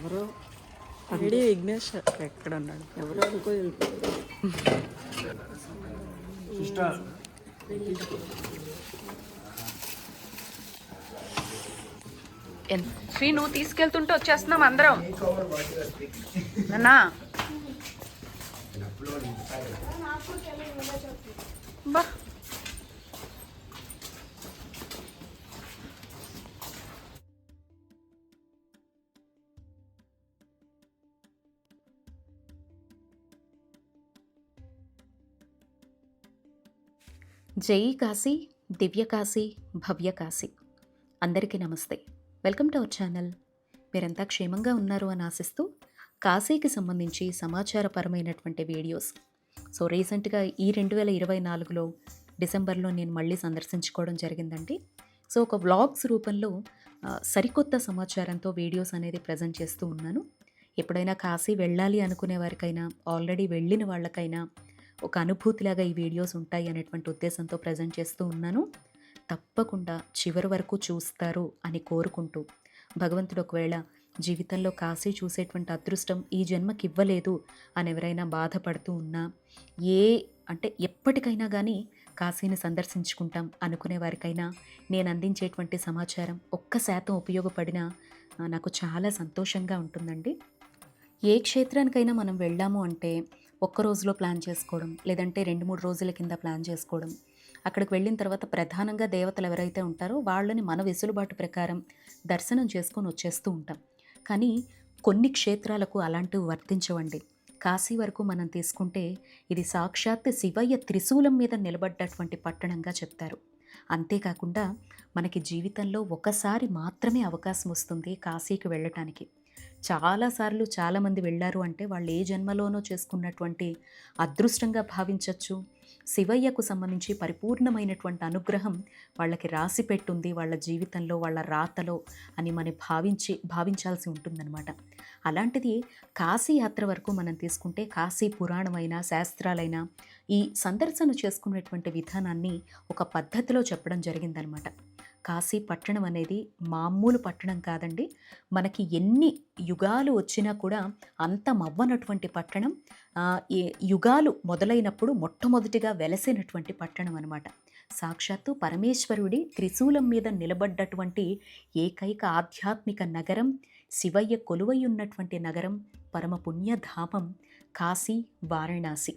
ఎవరో రెడీ విఘ్నేష్. ఎక్కడ ఉన్నాడు ఎవరో అనుకో శ్రీ నువ్వు తీసుకెళ్తుంటే వచ్చేస్తున్నాం అందరం. బా. జై కాశీ దివ్య కాశీ భవ్య కాశీ. అందరికీ నమస్తే. Welcome to our channel. మీరంతా క్షేమంగా ఉన్నారు అని ఆశిస్తూ కాశీకి సంబంధించి సమాచారపరమైనటువంటి వీడియోస్. సో రీసెంట్గా ఈ రెండు వేల ఇరవై నాలుగులో డిసెంబర్లో నేను మళ్ళీ సందర్శించుకోవడం జరిగిందండి. సో ఒక వ్లాగ్స్ రూపంలో సరికొత్త సమాచారంతో వీడియోస్ అనేది ప్రజెంట్ చేస్తూ ఉన్నాను. ఎప్పుడైనా కాశీ వెళ్ళాలి అనుకునే వారికైనా ఆల్రెడీ వెళ్ళిన వాళ్ళకైనా ఒక అనుభూతిలాగా ఈ వీడియోస్ ఉంటాయి అనేటువంటి ఉద్దేశంతో ప్రజెంట్ చేస్తూ ఉన్నాను. తప్పకుండా చివరి వరకు చూస్తారు అని కోరుకుంటూ భగవంతుడు ఒకవేళ జీవితంలో కాశీ చూసేటువంటి అదృష్టం ఈ జన్మకి ఇవ్వలేదు అని ఎవరైనా బాధపడుతూ ఉన్నా ఏ అంటే ఎప్పటికైనా కానీ కాశీని సందర్శించుకుంటాం అనుకునే వారికైనా నేను అందించేటువంటి సమాచారం ఒక్క శాతం ఉపయోగపడినా నాకు చాలా సంతోషంగా ఉంటుందండి. ఏ క్షేత్రానికైనా మనం వెళ్ళాము అంటే ఒక్క రోజులో ప్లాన్ చేసుకోవడం లేదంటే రెండు మూడు రోజుల కింద ప్లాన్ చేసుకోవడం. అక్కడికి వెళ్ళిన తర్వాత ప్రధానంగా దేవతలు ఎవరైతే ఉంటారో వాళ్ళని మన వెసులుబాటు ప్రకారం దర్శనం చేసుకొని వచ్చేస్తూ ఉంటాం. కానీ కొన్ని క్షేత్రాలకు అలాంటివి వర్తించవండి. కాశీ వరకు మనం తీసుకుంటే ఇది సాక్షాత్ శివయ్య త్రిశూలం మీద నిలబడ్డటువంటి పట్టణంగా చెప్తారు. అంతేకాకుండా మనకి జీవితంలో ఒకసారి మాత్రమే అవకాశం వస్తుంది కాశీకి వెళ్ళటానికి. చాలాసార్లు చాలామంది వెళ్ళారు అంటే వాళ్ళు ఏ జన్మలోనో చేసుకున్నటువంటి అదృష్టంగా భావించవచ్చు శివయ్యకు సంబంధించి పరిపూర్ణమైనటువంటి అనుగ్రహం వాళ్ళకి రాసి పెట్టుంది వాళ్ళ జీవితంలో వాళ్ళ రాతలో అని మనం భావించి భావించాల్సి ఉంటుందన్నమాట. అలాంటిది కాశీ యాత్ర వరకు మనం తీసుకుంటే కాశీ పురాణమైన శాస్త్రాలైన ఈ సందర్శన చేసుకునేటువంటి విధానాన్ని ఒక పద్ధతిలో చెప్పడం జరిగిందనమాట కాశీ పట్టణం అనేది మామూలు పట్టణం కాదండి. మనకి ఎన్ని యుగాలు వచ్చినా కూడా అంతమవ్వనటువంటి పట్టణం. యుగాలు మొదలైనప్పుడు మొట్టమొదటిగా వెలసినటువంటి పట్టణం అనమాట సాక్షాత్తు పరమేశ్వరుడి త్రిశూలం మీద నిలబడ్డటువంటి ఏకైక ఆధ్యాత్మిక నగరం శివయ్య కొలువై ఉన్నటువంటి నగరం పరమ పుణ్యధామం కాశీ వారణాసి.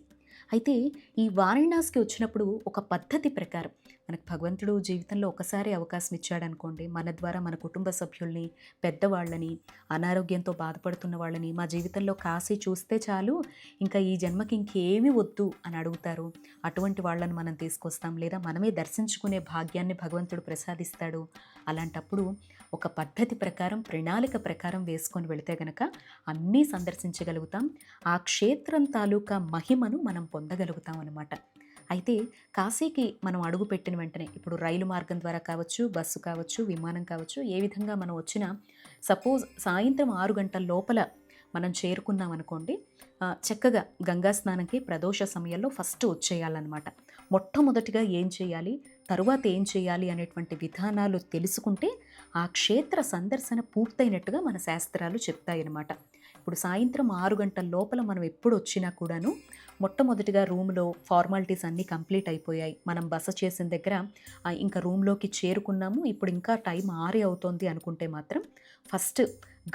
అయితే ఈ వారణాసికి వచ్చినప్పుడు ఒక పద్ధతి ప్రకారం మనకు భగవంతుడు జీవితంలో ఒకసారి అవకాశం ఇచ్చాడనుకోండి మన ద్వారా మన కుటుంబ సభ్యుల్ని పెద్దవాళ్ళని అనారోగ్యంతో బాధపడుతున్న వాళ్ళని మా జీవితంలో కాశీ చూస్తే చాలు ఇంకా ఈ జన్మకి ఇంకేమి వద్దు అని అడుగుతారు. అటువంటి వాళ్ళని మనం తీసుకొస్తాం. లేదా మనమే దర్శించుకునే భాగ్యాన్ని భగవంతుడు ప్రసాదిస్తాడు. అలాంటప్పుడు ఒక పద్ధతి ప్రకారం ప్రణాళిక ప్రకారం వేసుకొని వెళితే గనక అన్నీ సందర్శించగలుగుతాం. ఆ క్షేత్రం తాలూకా మహిమను మనం పొందగలుగుతాం అనమాట అయితే కాశీకి మనం అడుగుపెట్టిన వెంటనే ఇప్పుడు రైలు మార్గం ద్వారా కావచ్చు బస్సు కావచ్చు విమానం కావచ్చు ఏ విధంగా మనం వచ్చినా సపోజ్ సాయంత్రం ఆరు గంటల లోపల మనం చేరుకున్నాం అనుకోండి చక్కగా గంగా స్నానంకి ప్రదోష సమయంలో ఫస్ట్ వచ్చేయాలన్నమాట. మొట్టమొదటిగా ఏం చేయాలి తరువాత ఏం చేయాలి అనేటువంటి విధానాలు తెలుసుకుంటే ఆ క్షేత్ర సందర్శన పూర్తయినట్టుగా మన శాస్త్రాలు చెప్తాయన్నమాట. ఇప్పుడు సాయంత్రం ఆరు గంటల లోపల మనం ఎప్పుడు వచ్చినా కూడాను మొట్టమొదటిగా రూమ్లో ఫార్మాలిటీస్ అన్నీ కంప్లీట్ అయిపోయాయి. మనం బస చేసిన దగ్గర ఇంకా రూమ్లోకి చేరుకున్నాము. ఇప్పుడు ఇంకా టైం ఆరే అవుతోంది అనుకుంటే మాత్రం ఫస్ట్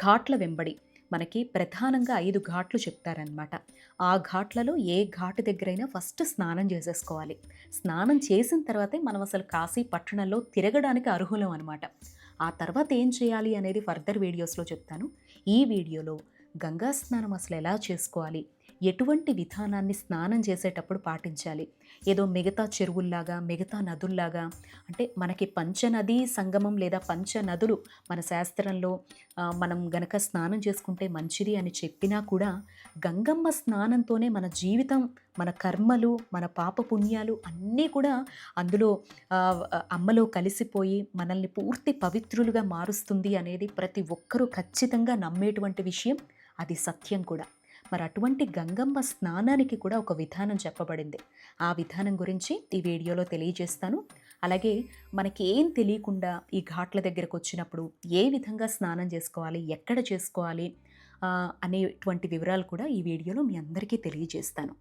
ఘాట్ల వెంబడి మనకి ప్రధానంగా ఐదు ఘాట్లు చెప్తారనమాట ఆ ఘాట్లలో ఏ ఘాటు దగ్గరైనా ఫస్ట్ స్నానం చేసేసుకోవాలి. స్నానం చేసిన తర్వాతే మనం అసలు కాశీ పట్టణంలో తిరగడానికి అర్హులం అనమాట ఆ తర్వాత ఏం చేయాలి అనేది ఫర్దర్ వీడియోస్లో చెప్తాను. ఈ వీడియోలో గంగా స్నానం అసలు ఎలా చేసుకోవాలి? ఎటువంటి విధానాన్ని స్నానం చేసేటప్పుడు పాటించాలి? ఏదో మిగతా చెరువుల్లాగా మిగతా నదుల్లాగా? అంటే మనకి పంచనదీ సంగమం లేదా పంచనదులు మన శాస్త్రంలో మనం గనక స్నానం చేసుకుంటే మంచిది అని చెప్పినా కూడా గంగమ్మ స్నానంతోనే మన జీవితం మన కర్మలు మన పాప పుణ్యాలు అన్నీ కూడా అందులో అమ్మలో కలిసిపోయి మనల్ని పూర్తి పవిత్రులుగా మారుస్తుంది అనేది ప్రతి ఒక్కరూ ఖచ్చితంగా నమ్మేటువంటి విషయం. అది సత్యం కూడా. మరి అటువంటి గంగమ్మ స్నానానికి కూడా ఒక విధానం చెప్పబడింది. ఆ విధానం గురించి ఈ వీడియోలో తెలియజేస్తాను. అలాగే మనకి ఏం తెలియకుండా ఈ ఘాట్ల దగ్గరకు వచ్చినప్పుడు ఏ విధంగా స్నానం చేసుకోవాలి ఎక్కడ చేసుకోవాలి అనేటువంటి వివరాలు కూడా ఈ వీడియోలో మీ అందరికీ తెలియజేస్తాను.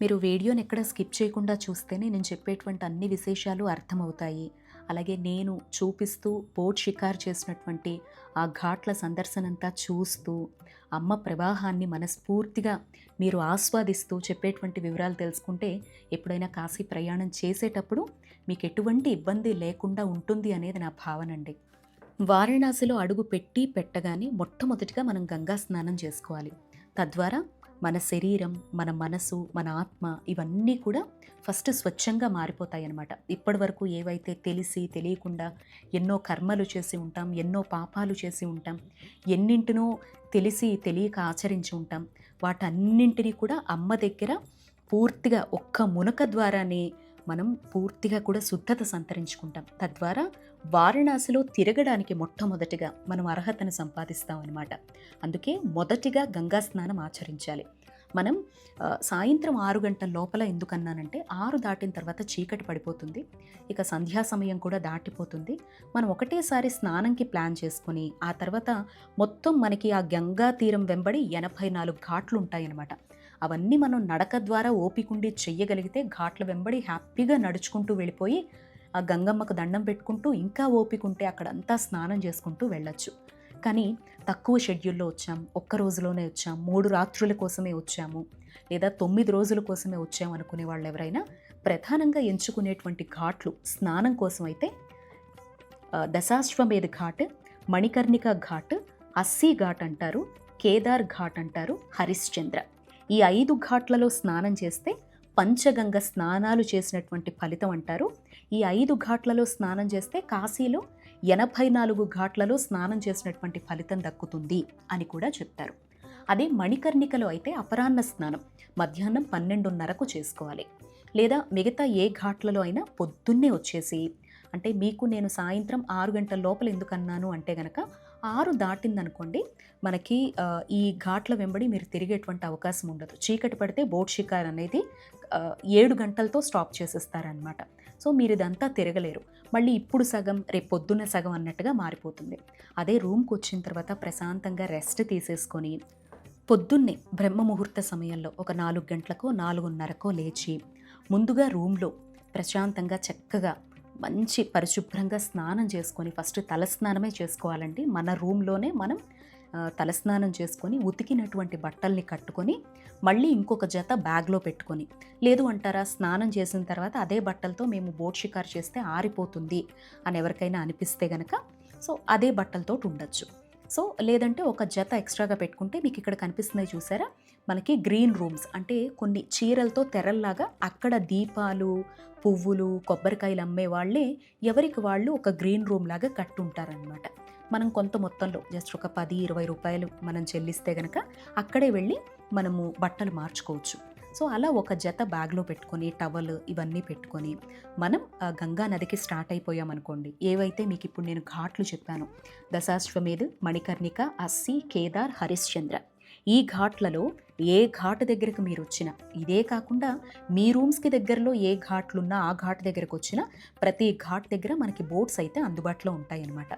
మీరు వీడియోని ఎక్కడ స్కిప్ చేయకుండా చూస్తేనే నేను చెప్పేటువంటి అన్ని విశేషాలు అర్థమవుతాయి. అలాగే నేను చూపిస్తూ బోట్ షికార్ చేసినటువంటి ఆ ఘాట్ల సందర్శనంతా చూస్తూ అమ్మ ప్రవాహాన్ని మనస్ఫూర్తిగా మీరు ఆస్వాదిస్తూ చెప్పేటువంటి వివరాలు తెలుసుకుంటే ఎప్పుడైనా కాశీ ప్రయాణం చేసేటప్పుడు మీకు ఎటువంటి ఇబ్బంది లేకుండా ఉంటుంది అనేది నా భావన అండి. వారణాసిలో అడుగు పెట్టి పెట్టగానే మొట్టమొదటిగా మనం గంగా స్నానం చేసుకోవాలి. తద్వారా మన శరీరం మన మనసు మన ఆత్మ ఇవన్నీ కూడా ఫస్ట్ స్వచ్ఛంగా మారిపోతాయి అన్నమాట ఇప్పటి వరకు ఏవైతే తెలిసి తెలియకుండా ఎన్నో కర్మలు చేసి ఉంటాం ఎన్నో పాపాలు చేసి ఉంటాం ఎన్నింటినో తెలిసి తెలియక ఆచరించి ఉంటాం వాటన్నింటినీ కూడా అమ్మ దగ్గర పూర్తిగా ఒక్క మునక ద్వారానే మనం పూర్తిగా కూడా శుద్ధత సంతరించుకుంటాం. తద్వారా వారణాసిలో తిరగడానికి మొట్టమొదటిగా మనం అర్హతను సంపాదిస్తాం అనమాట అందుకే మొదటిగా గంగా స్నానం ఆచరించాలి. మనం సాయంత్రం ఆరు గంటల లోపల ఎందుకన్నానంటే ఆరు దాటిన తర్వాత చీకటి పడిపోతుంది. ఇక సంధ్యా సమయం కూడా దాటిపోతుంది. మనం ఒకటేసారి స్నానంకి ప్లాన్ చేసుకొని ఆ తర్వాత మొత్తం మనకి ఆ గంగా తీరం వెంబడి ఎనభై నాలుగు ఘాట్లు ఉంటాయన్నమాట. అవన్నీ మనం నడక ద్వారా ఓపికండి చెయ్యగలిగితే ఘాట్ల వెంబడి హ్యాపీగా నడుచుకుంటూ వెళ్ళిపోయి ఆ గంగమ్మకు దండం పెట్టుకుంటూ ఇంకా ఓపికంటే అక్కడంతా స్నానం చేసుకుంటూ వెళ్ళొచ్చు. కానీ తక్కువ షెడ్యూల్లో వచ్చాం ఒక్క రోజులోనే వచ్చాం మూడు రాత్రుల కోసమే వచ్చాము లేదా తొమ్మిది రోజుల కోసమే వచ్చాము అనుకునే వాళ్ళు ఎవరైనా ప్రధానంగా ఎంచుకునేటువంటి ఘాట్లు స్నానం కోసం అయితే దశాశ్వమేధ ఘాట్ మణికర్ణిక ఘాట్ అస్సీ ఘాట్ అంటారు కేదార్ ఘాట్ అంటారు హరిశ్చంద్ర. ఈ ఐదు ఘాట్లలో స్నానం చేస్తే పంచగంగ స్నానాలు చేసినటువంటి ఫలితం అంటారు. ఈ ఐదు ఘాట్లలో స్నానం చేస్తే కాశీలో ఎనభై నాలుగు ఘాట్లలో స్నానం చేసినటువంటి ఫలితం దక్కుతుంది అని కూడా చెప్తారు. అదే మణికర్ణికలో అయితే అపరాహ్న స్నానం మధ్యాహ్నం పన్నెండున్నరకు చేసుకోవాలి. లేదా మిగతా ఏ ఘాట్లలో అయినా పొద్దున్నే వచ్చేసి అంటే మీకు నేను సాయంత్రం ఆరు గంటల లోపల ఎందుకన్నాను అంటే గనక ఆరు దాటిందనుకోండి మనకి ఈ ఘాట్ల వెంబడి మీరు తిరిగేటువంటి అవకాశం ఉండదు. చీకటి పడితే బోట్ షికార్ అనేది ఏడు గంటలతో స్టాప్ చేసేస్తారనమాట సో మీరు ఇదంతా తిరగలేరు. మళ్ళీ ఇప్పుడు సగం రేపు పొద్దున్న సగం అన్నట్టుగా మారిపోతుంది. అదే రూమ్కి వచ్చిన తర్వాత ప్రశాంతంగా రెస్ట్ తీసేసుకొని పొద్దున్నే బ్రహ్మ ముహూర్త సమయంలో ఒక నాలుగు గంటలకో నాలుగున్నరకో లేచి ముందుగా రూమ్లో ప్రశాంతంగా చక్కగా మంచి పరిశుభ్రంగా స్నానం చేసుకొని ఫస్ట్ తలస్నానమే చేసుకోవాలండి. మన రూమ్లోనే మనం తలస్నానం చేసుకొని ఉతికినటువంటి బట్టల్ని కట్టుకొని మళ్ళీ ఇంకొక జత బ్యాగ్లో పెట్టుకొని లేదు అంటారా స్నానం చేసిన తర్వాత అదే బట్టలతో మేము బోట్ షికారు చేస్తే ఆరిపోతుంది అని ఎవరికైనా అనిపిస్తే గనక సో అదే బట్టలతో ఉండొచ్చు. సో లేదంటే ఒక జత ఎక్స్ట్రాగా పెట్టుకుంటే మీకు ఇక్కడ కనిపిస్తున్నాయి చూసారా? మనకి గ్రీన్ రూమ్స్ అంటే కొన్ని చీరలతో తెరల్లాగా అక్కడ దీపాలు పువ్వులు కొబ్బరికాయలు అమ్మే వాళ్ళే ఎవరికి వాళ్ళు ఒక గ్రీన్ రూమ్ లాగా కట్టుంటారనమాట మనం కొంత మొత్తంలో జస్ట్ ఒక పది ఇరవై రూపాయలు మనం చెల్లిస్తే గనక అక్కడే వెళ్ళి మనము బట్టలు మార్చుకోవచ్చు. సో అలా ఒక జత బ్యాగ్లో పెట్టుకొని టవల్ ఇవన్నీ పెట్టుకొని మనం గంగా నదికి స్టార్ట్ అయిపోయామనుకోండి ఏవైతే మీకు ఇప్పుడు నేను ఘాట్లు చెప్పాను దశాశ్వమేధ్ మణికర్ణిక అస్సి కేదార్ హరిశ్చంద్ర ఈ ఘాట్లలో ఏ ఘాట్ దగ్గరకు మీరు వచ్చినా ఇదే కాకుండా మీ రూమ్స్కి దగ్గరలో ఏ ఘాట్లున్నా ఆ ఘాట్ దగ్గరకు వచ్చినా ప్రతి ఘాట్ దగ్గర మనకి బోట్స్ అయితే అందుబాటులో ఉంటాయన్నమాట.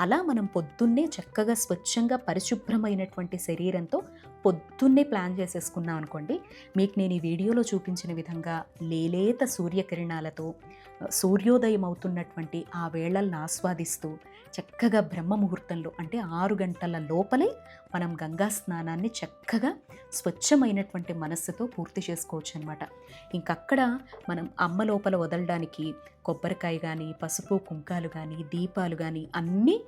అలా మనం పొద్దున్నే చక్కగా స్వచ్ఛంగా పరిశుభ్రమైనటువంటి శరీరంతో పొద్దున్నే ప్లాన్ చేసేసుకున్నాం అనుకోండి మీకు నేను ఈ వీడియోలో చూపించిన విధంగా లేలేత సూర్యకిరణాలతో సూర్యోదయం అవుతున్నటువంటి ఆ వేళలను ఆస్వాదిస్తూ చక్కగా బ్రహ్మ ముహూర్తంలో అంటే ఆరు గంటల లోపలే మనం గంగా స్నానాన్ని చక్కగా స్వచ్ఛమైనటువంటి మనస్సుతో పూర్తి చేసుకోవచ్చు అనమాట ఇంకక్కడ మనం అమ్మ లోపల వదలడానికి కొబ్బరికాయ కానీ పసుపు కుంకాలు కానీ దీపాలు కానీ అన్నీ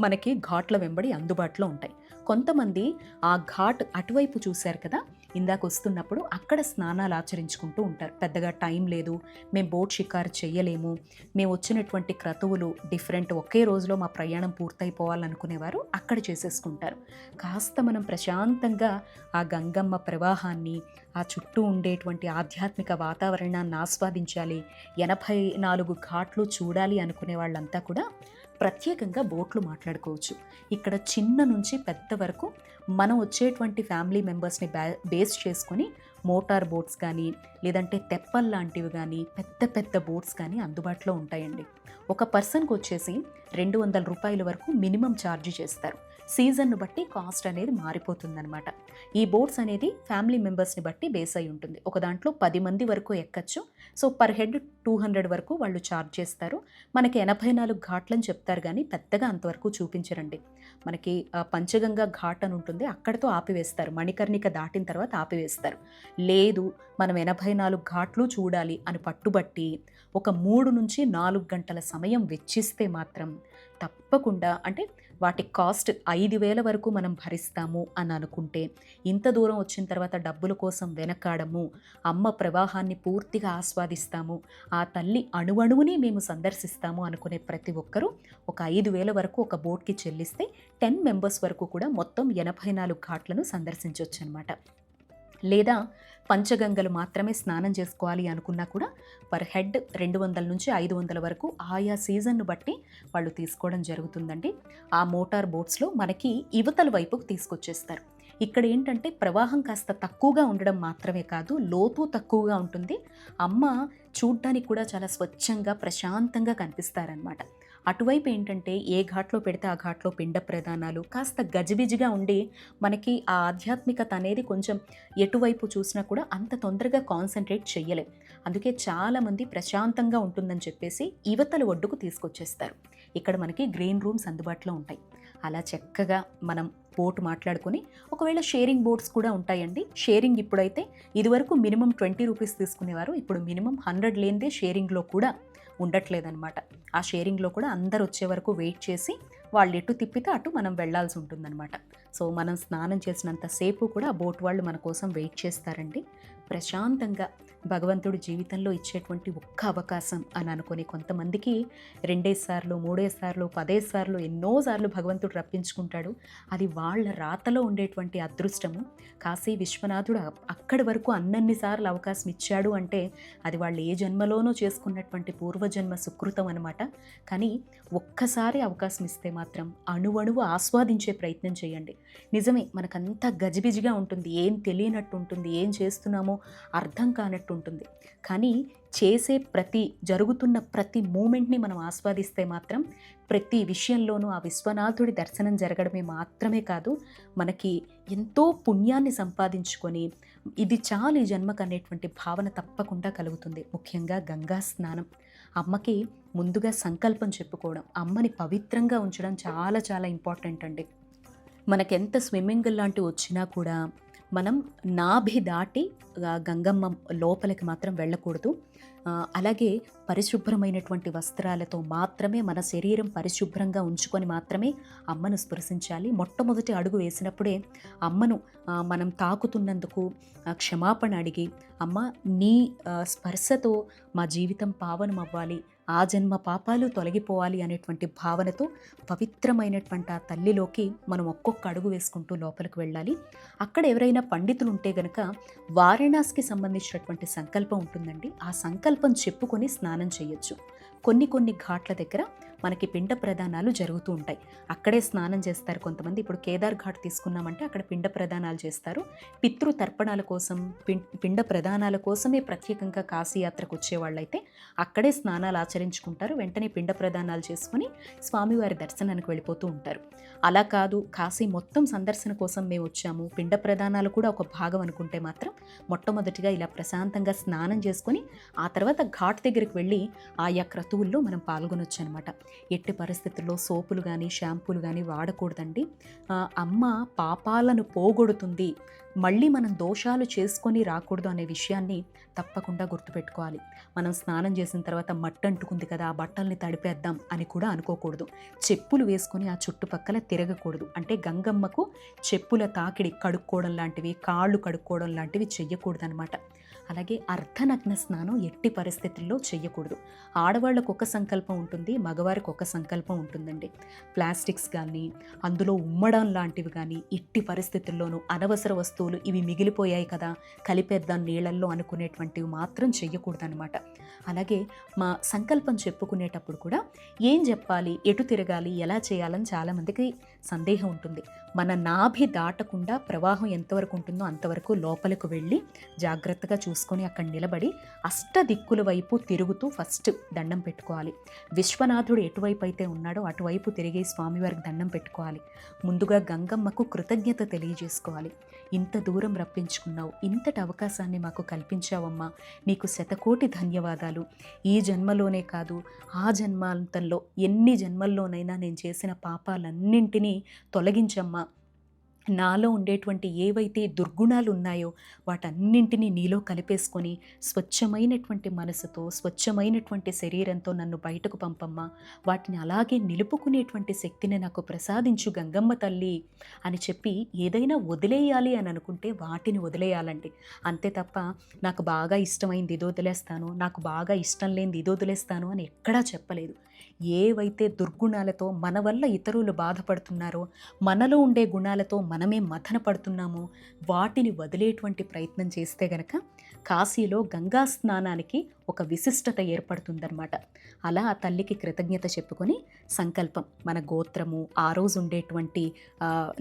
మనకి ఘాట్ల వెంబడి అందుబాటులో ఉంటాయి. కొంతమంది ఆ ఘాట్ అటువైపు చూశారు కదా ఇందాక వస్తున్నప్పుడు అక్కడ స్నానాలు ఆచరించుకుంటూ ఉంటారు. పెద్దగా టైం లేదు మేము బోట్ షికారు చేయలేము మేము వచ్చినటువంటి క్రతువులు డిఫరెంట్ ఒకే రోజులో మా ప్రయాణం పూర్తయిపోవాలనుకునేవారు అక్కడ చేసేసుకుంటారు. కాస్త మనం ప్రశాంతంగా ఆ గంగమ్మ ప్రవాహాన్ని ఆ చుట్టూ ఉండేటువంటి ఆధ్యాత్మిక వాతావరణాన్ని ఆస్వాదించాలి ఎనభై నాలుగు ఘాట్లు చూడాలి అనుకునే వాళ్ళంతా కూడా ప్రత్యేకంగా బోట్లు మాట్లాడుకోవచ్చు. ఇక్కడ చిన్న నుంచి పెద్ద వరకు మనం వచ్చేటువంటి ఫ్యామిలీ మెంబర్స్ని బ్యా బేస్ చేసుకొని మోటార్ బోట్స్ కానీ లేదంటే తెప్పల్ లాంటివి కానీ పెద్ద పెద్ద బోట్స్ కానీ అందుబాటులో ఉంటాయండి. ఒక పర్సన్కి వచ్చేసి రెండు వందల రూపాయల వరకు మినిమం ఛార్జ్ చేస్తారు. సీజన్ను బట్టి కాస్ట్ అనేది మారిపోతుందన్నమాట. ఈ బోట్స్ అనేది ఫ్యామిలీ మెంబర్స్ని బట్టి బేస్ అయి ఉంటుంది. ఒక దాంట్లో పది మంది వరకు ఎక్కచ్చు. So per head two hundred వరకు వాళ్ళు ఛార్జ్ చేస్తారు. మనకి ఎనభై నాలుగు ఘాట్లని చెప్తారు కానీ పెద్దగా అంతవరకు చూపించరండి. మనకి పంచగంగా ఘాట్ అని ఉంటుంది. అక్కడతో ఆపివేస్తారు. మణికర్ణిక దాటిన తర్వాత ఆపివేస్తారు. లేదు మనం ఎనభై నాలుగు ఘాట్లు చూడాలి అని పట్టుబట్టి ఒక మూడు నుంచి నాలుగు గంటల సమయం వెచ్చిస్తే మాత్రం తప్పకుండా అంటే వాటి కాస్ట్ ఐదు వేల వరకు మనం భరిస్తాము అని అనుకుంటే ఇంత దూరం వచ్చిన తర్వాత డబ్బుల కోసం వెనకాడము అమ్మ ప్రవాహాన్ని పూర్తిగా ఆస్వాదిస్తాము ఆ తల్లి అణువణువుని మేము సందర్శిస్తాము అనుకునే ప్రతి ఒక్కరూ ఒక ఐదు వేల వరకు ఒక బోట్కి చెల్లిస్తే టెన్ మెంబర్స్ వరకు కూడా మొత్తం ఎనభై నాలుగు ఘాట్లను సందర్శించవచ్చు అనమాట లేదా పంచగంగలు మాత్రమే స్నానం చేసుకోవాలి అనుకున్నా కూడా పర్ హెడ్ రెండు వందల నుంచి ఐదు వందల వరకు ఆయా సీజన్ను బట్టి వాళ్ళు తీసుకోవడం జరుగుతుందండి. ఆ మోటార్ బోట్స్లో మనకి యువతల వైపుకు తీసుకొచ్చేస్తారు. ఇక్కడ ఏంటంటే ప్రవాహం కాస్త తక్కువగా ఉండడం మాత్రమే కాదు లోతు తక్కువగా ఉంటుంది. అమ్మ చూడ్డానికి కూడా చాలా స్వచ్ఛంగా ప్రశాంతంగా కనిపిస్తారనమాట అటువైపు ఏంటంటే ఏ ఘాట్లో పెడితే ఆ ఘాట్లో పిండ ప్రధానాలు. కాస్త గజిబిజిగా ఉండి మనకి ఆ ఆధ్యాత్మికత అనేది కొంచెం ఎటువైపు చూసినా కూడా అంత తొందరగా కాన్సన్ట్రేట్ చేయలేం అందుకే చాలామంది ప్రశాంతంగా ఉంటుందని చెప్పేసి యువతలు ఒడ్డుకు తీసుకొచ్చేస్తారు. ఇక్కడ మనకి గ్రీన్ రూమ్స్ అందుబాటులో ఉంటాయి. అలా చక్కగా మనం బోట్ మాట్లాడుకొని ఒకవేళ షేరింగ్ బోట్స్ కూడా ఉంటాయండి. షేరింగ్ ఇప్పుడైతే ఇదివరకు మినిమం ట్వంటీ రూపీస్ తీసుకునేవారు. ఇప్పుడు మినిమం హండ్రెడ్ లేనిదే షేరింగ్లో కూడా ఉండట్లేదనమాట ఆ షేరింగ్లో కూడా అందరు వచ్చే వరకు వెయిట్ చేసి వాళ్ళు ఎటు తిప్పితే అటు మనం వెళ్ళాల్సి ఉంటుందన్నమాట. సో మనం స్నానం చేసినంత సేపు కూడా ఆ బోట్ వాళ్ళు మన కోసం వెయిట్ చేస్తారండి. ప్రశాంతంగా భగవంతుడు జీవితంలో ఇచ్చేటువంటి ఒక్క అవకాశం అని అనుకుని కొంతమందికి రెండేసార్లు మూడేసార్లు పదేసార్లు ఎన్నోసార్లు భగవంతుడు రప్పించుకుంటాడు. అది వాళ్ళ రాతలో ఉండేటువంటి అదృష్టము. కాశీ విశ్వనాథుడు అక్కడి వరకు అన్నన్నిసార్లు అవకాశం ఇచ్చాడు అంటే అది వాళ్ళు ఏ జన్మలోనో చేసుకున్నటువంటి పూర్వజన్మ సుకృతం అనమాట కానీ ఒక్కసారి అవకాశం ఇస్తే మాత్రం అణువణువు ఆస్వాదించే ప్రయత్నం చేయండి. నిజమే మనకంతా గజిబిజిగా ఉంటుంది. ఏం తెలియనట్టు ఉంటుంది ఏం చేస్తున్నామో అర్థం కానట్టు ఉంటుంది కానీ చేసే ప్రతి జరుగుతున్న ప్రతి మూమెంట్ని మనం ఆస్వాదిస్తే మాత్రం ప్రతి విషయంలోనూ ఆ విశ్వనాథుడి దర్శనం జరగడమే మాత్రమే కాదు మనకి ఎంతో పుణ్యాన్ని సంపాదించుకొని ఇది చాలు ఈ జన్మకు అనేటువంటి భావన తప్పకుండా కలుగుతుంది. ముఖ్యంగా గంగా స్నానం. అమ్మకి ముందుగా సంకల్పం చెప్పుకోవడం అమ్మని పవిత్రంగా ఉంచడం చాలా చాలా ఇంపార్టెంట్ అండి. మనకెంత స్విమ్మింగ్ లాంటివి వచ్చినా కూడా మనం నాభి దాటి గంగమ్మ లోపలికి మాత్రం వెళ్ళకూడదు. అలాగే పరిశుభ్రమైనటువంటి వస్త్రాలతో మాత్రమే మన శరీరం పరిశుభ్రంగా ఉంచుకొని మాత్రమే అమ్మను స్పృశించాలి. మొట్టమొదటి అడుగు వేసినప్పుడే అమ్మను మనం తాకుతున్నందుకు క్షమాపణ అడిగి అమ్మ నీ స్పర్శతో మా జీవితం పావనం అవ్వాలి ఆ జన్మ పాపాలు తొలగిపోవాలి అనేటువంటి భావనతో పవిత్రమైనటువంటి ఆ తల్లిలోకి మనం ఒక్కొక్క అడుగు వేసుకుంటూ లోపలికి వెళ్ళాలి. అక్కడ ఎవరైనా పండితులు ఉంటే గనక వారణాసికి సంబంధించినటువంటి సంకల్పం ఉంటుందండి. ఆ సంకల్పం చెప్పుకొని స్నానం చేయొచ్చు. కొన్ని కొన్ని ఘాట్ల దగ్గర మనకి పిండ ప్రదానాలు జరుగుతూ ఉంటాయి. అక్కడే స్నానం చేస్తారు కొంతమంది. ఇప్పుడు కేదార్ ఘాట్ తీసుకున్నామంటే అక్కడ పిండ ప్రదానాలు చేస్తారు. పితృ తర్పణాల కోసం పిండ ప్రదానాల కోసమే ప్రత్యేకంగా కాశీయాత్రకు వచ్చేవాళ్ళైతే అక్కడే స్నానాలు ఆచరించుకుంటారు. వెంటనే పిండ ప్రదానాలు చేసుకుని స్వామివారి దర్శనానికి వెళ్ళిపోతూ ఉంటారు. అలా కాదు కాశీ మొత్తం సందర్శన కోసం మేము వచ్చాము. పిండ ప్రదానాలు కూడా ఒక భాగం అనుకుంటే మాత్రం మొట్టమొదటిగా ఇలా ప్రశాంతంగా స్నానం చేసుకొని ఆ తర్వాత ఘాట్ దగ్గరికి వెళ్ళి ఆయా క్రతువుల్లో మనం పాల్గొనొచ్చు అనమాట ఎట్టి పరిస్థితుల్లో సోపులు కానీ షాంపూలు కానీ వాడకూడదండి. అమ్మ పాపాలను పోగొడుతుంది. మళ్ళీ మనం దోషాలు చేసుకొని రాకూడదు అనే విషయాన్ని తప్పకుండా గుర్తుపెట్టుకోవాలి. మనం స్నానం చేసిన తర్వాత మట్టి అంటుకుంది కదా ఆ బట్టల్ని తడిపేద్దాం అని కూడా అనుకోకూడదు. చెప్పులు వేసుకొని ఆ చుట్టుపక్కల తిరగకూడదు. అంటే గంగమ్మకు చెప్పుల తాకిడి కడుక్కోవడం లాంటివి కాళ్ళు కడుక్కోవడం లాంటివి చెయ్యకూడదు అనమాట అలాగే అర్ధనగ్న స్నానం ఎట్టి పరిస్థితుల్లో చేయకూడదు ఆడవాళ్ళకు ఒక సంకల్పం ఉంటుంది మగవారికి ఒక సంకల్పం ఉంటుందండి. ప్లాస్టిక్స్ కానీ అందులో ఉమ్మడం లాంటివి కానీ ఎట్టి పరిస్థితుల్లోనూ అనవసర వస్తువులు ఇవి మిగిలిపోయాయి కదా కలిపేద్దాం నీళ్ళల్లో అనుకునేటువంటివి మాత్రం చెయ్యకూడదనమాట అలాగే మా సంకల్పం చెప్పుకునేటప్పుడు కూడా ఏం చెప్పాలి ఎటు తిరగాలి ఎలా చేయాలని చాలామందికి సందేహం ఉంటుంది. మన నాభి దాటకుండా ప్రవాహం ఎంతవరకు ఉంటుందో అంతవరకు లోపలికి వెళ్ళి జాగ్రత్తగా చూసుకొని అక్కడ నిలబడి అష్ట దిక్కుల వైపు తిరుగుతూ ఫస్ట్ దండం పెట్టుకోవాలి. విశ్వనాథుడు ఎటువైపు అయితే ఉన్నాడో అటువైపు తిరిగి స్వామివారికి దండం పెట్టుకోవాలి. ముందుగా గంగమ్మకు కృతజ్ఞత తెలియజేసుకోవాలి. ఇంత దూరం రప్పించుకున్నావు ఇంతటి అవకాశాన్ని మాకు కల్పించావమ్మా నీకు శతకోటి ధన్యవాదాలు. ఈ జన్మలోనే కాదు ఆ జన్మాంతంలో ఎన్ని జన్మల్లోనైనా నేను చేసిన పాపాలన్నింటినీ తొలగించమ్మా. నాలో ఉండేటువంటి ఏవైతే దుర్గుణాలు ఉన్నాయో వాటన్నింటినీ నీలో కలిపేసుకొని స్వచ్ఛమైనటువంటి మనసుతో స్వచ్ఛమైనటువంటి శరీరంతో నన్ను బయటకు పంపమ్మా. వాటిని అలాగే నిలుపుకునేటువంటి శక్తిని నాకు ప్రసాదించు గంగమ్మ తల్లి అని చెప్పి ఏదైనా వదిలేయాలి అని అనుకుంటే వాటిని వదిలేయాలండి. అంతే తప్ప నాకు బాగా ఇష్టమైంది ఇది వదిలేస్తాను నాకు బాగా ఇష్టం లేనిది ఇది వదిలేస్తాను అని ఎక్కడా చెప్పలేదు. ఏవైతే దుర్గుణాలతో మన వల్ల ఇతరులు బాధపడుతున్నారో మనలో ఉండే గుణాలతో మనమే మథన పడుతున్నామో వాటిని వదిలేటువంటి ప్రయత్నం చేస్తే గనక కాశీలో గంగా స్నానానికి ఒక విశిష్టత ఏర్పడుతుందన్నమాట. అలా ఆ తల్లికి కృతజ్ఞత చెప్పుకొని సంకల్పం మన గోత్రము ఆ రోజు ఉండేటువంటి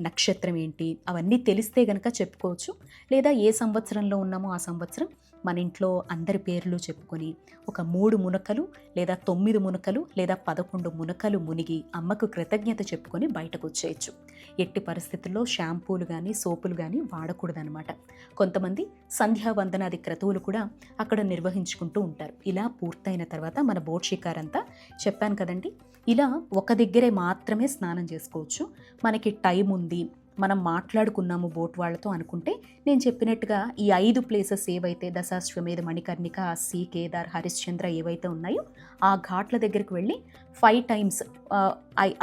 నక్షత్రం ఏంటి అవన్నీ తెలిస్తే గనక చెప్పుకోవచ్చు. లేదా ఏ సంవత్సరంలో ఉన్నామో ఆ సంవత్సరం మన ఇంట్లో అందరి పేర్లు చెప్పుకొని ఒక మూడు మునకలు లేదా తొమ్మిది మునకలు లేదా పదకొండు మునకలు మునిగి అమ్మకు కృతజ్ఞత చెప్పుకొని బయటకు వచ్చేయచ్చు. ఎట్టి పరిస్థితుల్లో షాంపూలు కానీ సోపులు కానీ వాడకూడదనమాట కొంతమంది సంధ్యావందనాది క్రతువులు కూడా అక్కడ నిర్వహించుకుంటూ ఉంటారు. ఇలా పూర్తయిన తర్వాత మన బోట్ షికారంతా చెప్పాను కదండి. ఇలా ఒక దగ్గరే మాత్రమే స్నానం చేసుకోవచ్చు. మనకి టైం ఉంది మనం మాట్లాడుకున్నాము బోట్ వాళ్ళతో అనుకుంటే నేను చెప్పినట్టుగా ఈ ఐదు ప్లేసెస్ ఏవైతే దశాశ్వమేధ మణికర్ణిక సి కేదార్ హరిశ్చంద్ర ఏవైతే ఉన్నాయో ఆ ఘాట్ల దగ్గరికి వెళ్ళి ఫైవ్ టైమ్స్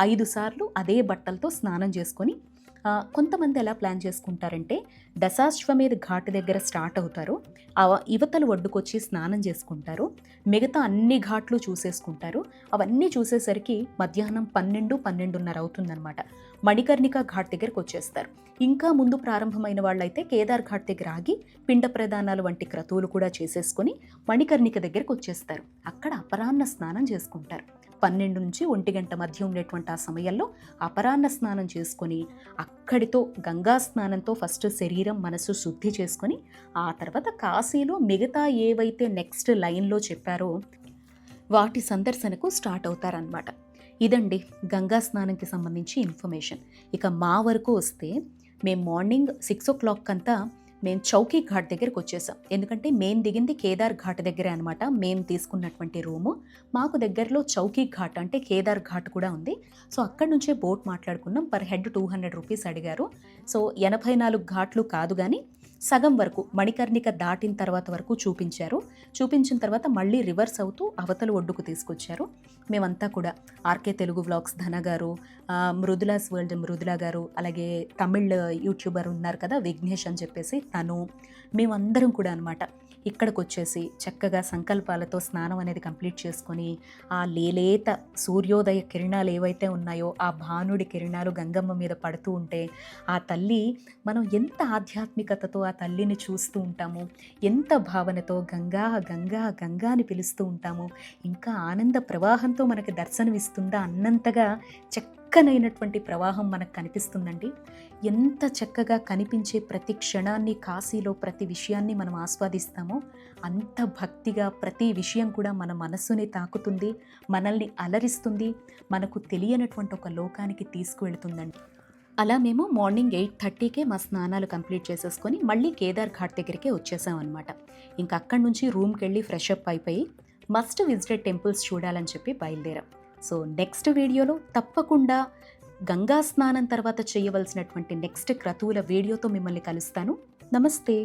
ఐదు సార్లు అదే బట్టలతో స్నానం చేసుకొని కొంతమంది ఎలా ప్లాన్ చేసుకుంటారంటే దశాశ్వమేధ ఘాట్ దగ్గర స్టార్ట్ అవుతారు ఆ యువతలు ఒడ్డుకొచ్చి స్నానం చేసుకుంటారు మిగతా అన్ని ఘాట్లు చూసేసుకుంటారు అవన్నీ చూసేసరికి మధ్యాహ్నం పన్నెండు పన్నెండున్నర అవుతుందన్నమాట. మణికర్ణిక ఘాట్ దగ్గరకు వచ్చేస్తారు. ఇంకా ముందు ప్రారంభమైన వాళ్ళైతే కేదార్ ఘాట్ దగ్గర ఆగి పిండ ప్రదానాలు వంటి క్రతువులు కూడా చేసేసుకొని మణికర్ణిక దగ్గరకు వచ్చేస్తారు. అక్కడ అపరాహ్న స్నానం చేసుకుంటారు. పన్నెండు నుంచి ఒంటి గంట మధ్య ఉండేటువంటి ఆ సమయంలో అపరాహ్న స్నానం చేసుకొని అక్కడితో గంగా స్నానంతో ఫస్ట్ శరీరం మనసు శుద్ధి చేసుకొని ఆ తర్వాత కాశీలో మిగతా ఏవైతే నెక్స్ట్ లైన్లో చెప్పారో వాటి సందర్శనకు స్టార్ట్ అవుతారనమాట ఇదండి గంగా స్నానంకి సంబంధించి ఇన్ఫర్మేషన్. ఇక మా వరకు వస్తే మేము మార్నింగ్ సిక్స్ ఓ క్లాక్ అంతా మేము చౌకీ ఘాట్ దగ్గరికి వచ్చేసాం. ఎందుకంటే మేము దిగింది కేదార్ ఘాట్ దగ్గరే అనమాట మేము తీసుకున్నటువంటి రూము మాకు దగ్గరలో చౌకీ ఘాట్ అంటే కేదార్ ఘాట్ కూడా ఉంది. సో అక్కడి నుంచే బోట్ మాట్లాడుకున్నాం. Per head two hundred rupees అడిగారు. సో ఎనభై నాలుగు ఘాట్లు కాదు కానీ సగం వరకు మణికర్ణిక దాటిన తర్వాత వరకు చూపించారు. చూపించిన తర్వాత మళ్ళీ రివర్స్ అవుతూ అవతల ఒడ్డుకు తీసుకొచ్చారు. మేమంతా కూడా ఆర్కే తెలుగు వ్లాగ్స్ ధన గారు మృదులాస్ వరల్డ్ మృదులా గారు అలాగే తమిళ్ యూట్యూబర్ ఉన్నారు కదా విఘ్నేష్ అని చెప్పేసి తను మేమందరం కూడా అనమాట ఇక్కడికి వచ్చేసి చక్కగా సంకల్పాలతో స్నానం అనేది కంప్లీట్ చేసుకొని ఆ లేలేత సూర్యోదయ కిరణాలు ఏవైతే ఉన్నాయో ఆ భానుడి కిరణాలు గంగమ్మ మీద పడుతూ ఉంటే ఆ తల్లి మనం ఎంత ఆధ్యాత్మికతతో ఆ తల్లిని చూస్తూ ఉంటాము ఎంత భావనతో గంగా గంగా గంగా అని పిలుస్తూ ఉంటాము ఇంకా ఆనంద ప్రవాహంతో మనకి దర్శనమిస్తుందా అన్నంతగా చక్కనైనటువంటి ప్రవాహం మనకు కనిపిస్తుందండి. ఎంత చక్కగా కనిపించే ప్రతి క్షణాన్ని కాశీలో ప్రతి విషయాన్ని మనం ఆస్వాదిస్తామో అంత భక్తిగా ప్రతి విషయం కూడా మన మనస్సుని తాకుతుంది మనల్ని అలరిస్తుంది మనకు తెలియనటువంటి ఒక లోకానికి తీసుకువెళ్తుందండి. అలా మేము మార్నింగ్ ఎయిట్ థర్టీకే మా స్నానాలు కంప్లీట్ చేసేసుకొని మళ్ళీ కేదార్ ఘాట్ దగ్గరికే వచ్చేసామన్నమాట. ఇంక ఇంకా అక్కడి నుంచి రూమ్కి వెళ్ళి ఫ్రెష్ అప్ అయిపోయి మస్ట్ విజిటెడ్ టెంపుల్స్ చూడాలని చెప్పి బయలుదేరాం. సో నెక్స్ట్ వీడియోలో తప్పకుండా గంగా స్నానం తర్వాత చేయవలసినటువంటి నెక్స్ట్ క్రతువుల వీడియోతో మిమ్మల్ని కలుస్తాను. నమస్తే.